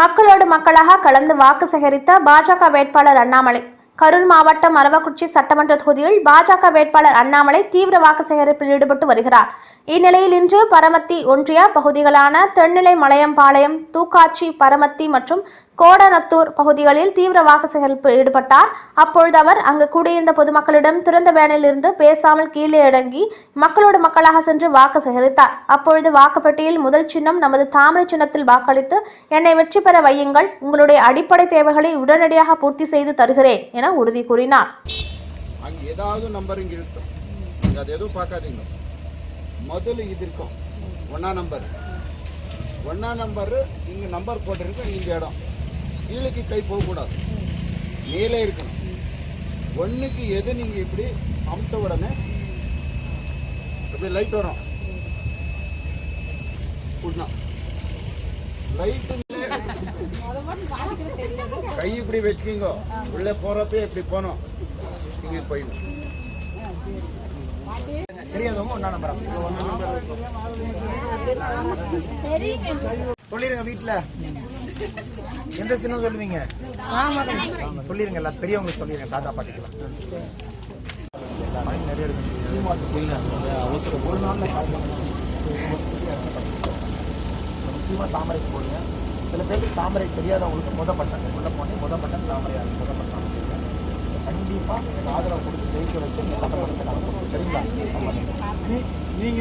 மக்களோடு மக்களாக கலந்து வாக்கு சேகரித்த பாஜக வேட்பாளர் அண்ணாமலை. கரூர் மாவட்டம் அரவக்குறிச்சி சட்டமன்ற தொகுதியில் பாஜக வேட்பாளர் அண்ணாமலை தீவிர வாக்கு சேகரிப்பில் ஈடுபட்டு வருகிறார். இந்நிலையில் இன்று பரமத்தி ஒன்றிய பகுதிகளான தென்னிலை மலையம்பாளையம் தூக்காச்சி பரமத்தி மற்றும் கோடநத்தூர் பகுதிகளில் தீவிர வாக்கு சேகரிப்பில் ஈடுபட்டார். அப்பொழுது அவர் அங்கு கூடியிருந்த பொதுமக்களிடம் திறந்த வேனில் இருந்து பேசாமல் கீழே இறங்கி மக்களோடு மக்களாக சென்று வாக்கு சேகரித்தார். அப்பொழுது வாக்குப்பெட்டியில் முதல் சின்னம் நமது தாமரை சின்னத்தில் வாக்களித்து என்னை வெற்றி பெற வையுங்கள். உங்களுடைய அடிப்படை தேவைகளை உடனடியாக பூர்த்தி செய்து தருகிறேன் என உறுதி கூறினார். அங்க ஏதாவது நம்பர் இங்க இருக்கும் நீங்க அது எதுவும் பார்க்காதீங்க. முதல்ல இது இருக்கும். ஒன்னா நம்பர் ஒன்னா நம்பர் இங்க நம்பர் போட்டிருக்கு இந்த இடம். கீழேக்கு கை போகக்கூடாது. மேலே இருக்கணும். ஒண்ணுக்கு எது நீங்க இப்படி அமுத்த உடனே இப்படி லைட் வரும். உடனா லைட் கை இப்படி வச்சுக்கிங்க. உள்ளே போறப்ப இப்படி போனோம். இங்க போயிடும் தெரியாதவங்க ஒன்றா நம்பர் சொல்லிருங்க வீட்டில் எந்த சின்னம் சொல்லுவீங்க? சொல்லிருங்க எல்லா பெரியவங்க சொல்லிருங்க. தாத்தா பாட்டிக்கலாம் நிறைய இருக்கு. அவசரம். ஒரு நாள்ல நிச்சயமா தாமரைக்கு போடுங்க. சில பேருக்கு தாமரை தெரியாதவங்களுக்கு முத பட்டன் உள்ள போனே முத பட்டன் தாமரை ஆகுது முத பட்டன் கண்டிப்பா ஆதரவு கொடுத்து ஜெயிக்க வச்சு இந்த சட்டமன்றத்தை நடத்தணும். சரிங்களா? நீங்க